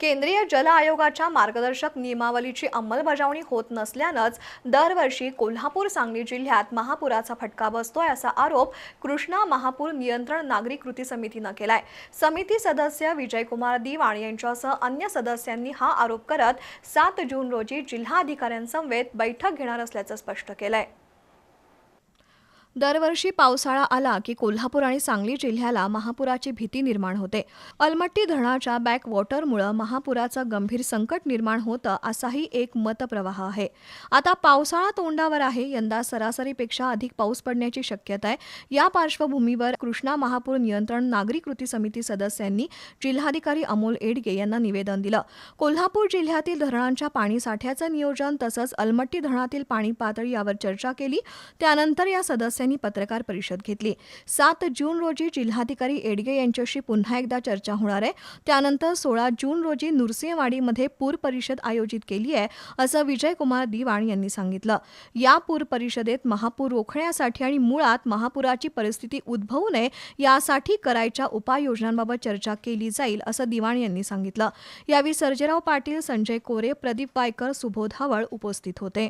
केंद्रीय जल आयोगाच्या मार्गदर्शक नियमावलीची अंमलबजावणी होत नसल्यानंच दरवर्षी कोल्हापूर सांगली जिल्ह्यात महापुराचा फटका बसतोय असा आरोप कृष्णा महापूर नियंत्रण नागरी कृती समितीनं केलाय. समिती सदस्य विजयकुमार दिवाण यांच्यासह अन्य सदस्यांनी हा आरोप करत सात जून रोजी जिल्हाधिकाऱ्यांसमवेत बैठक घेणार असल्याचं स्पष्ट केलंय. दरवर्षी पावसाळा आला की कोल्हापूर आणि सांगली जिल्ह्याला महापुराची भीती निर्माण होते. अलमट्टी धरणाच्या बॅकवॉटरमुळं महापुराचं गंभीर संकट निर्माण होतं असाही एक मतप्रवाह आहे. आता पावसाळा तोंडावर आहे यंदा सरासरीपेक्षा अधिक पाऊस पडण्याची शक्यता आहे. या पार्श्वभूमीवर कृष्णा महापूर नियंत्रण नागरी कृती समिती सदस्यांनी जिल्हाधिकारी अमोल एडगे यांना निवेदन दिलं. कोल्हापूर जिल्ह्यातील धरणांच्या पाणीसाठ्याचं नियोजन तसंच अलमट्टी धरणातील पाणी पातळी यावर चर्चा केली. त्यानंतर या सदस्य सदस्यांनी पत्रकार परिषद घेतली. सात जून रोजी जिल्हाधिकारी एडगे यांच्याशी पुन्हा एकदा चर्चा होणार आहे. त्यानंतर सोळा जून रोजी नुरसिंहवाडीमध्ये पूर परिषद आयोजित केली आहे असं विजयकुमार दिवाण यांनी सांगितलं. या पूर परिषदेत महापूर रोखण्यासाठी आणि मुळात महापुराची परिस्थिती उद्भवू नये यासाठी करायच्या उपाययोजनांबाबत चर्चा केली जाईल असं दिवाण यांनी सांगितलं. यावेळी सर्जेराव पाटील संजय कोरे प्रदीप वायकर सुबोध हवळ उपस्थित होते.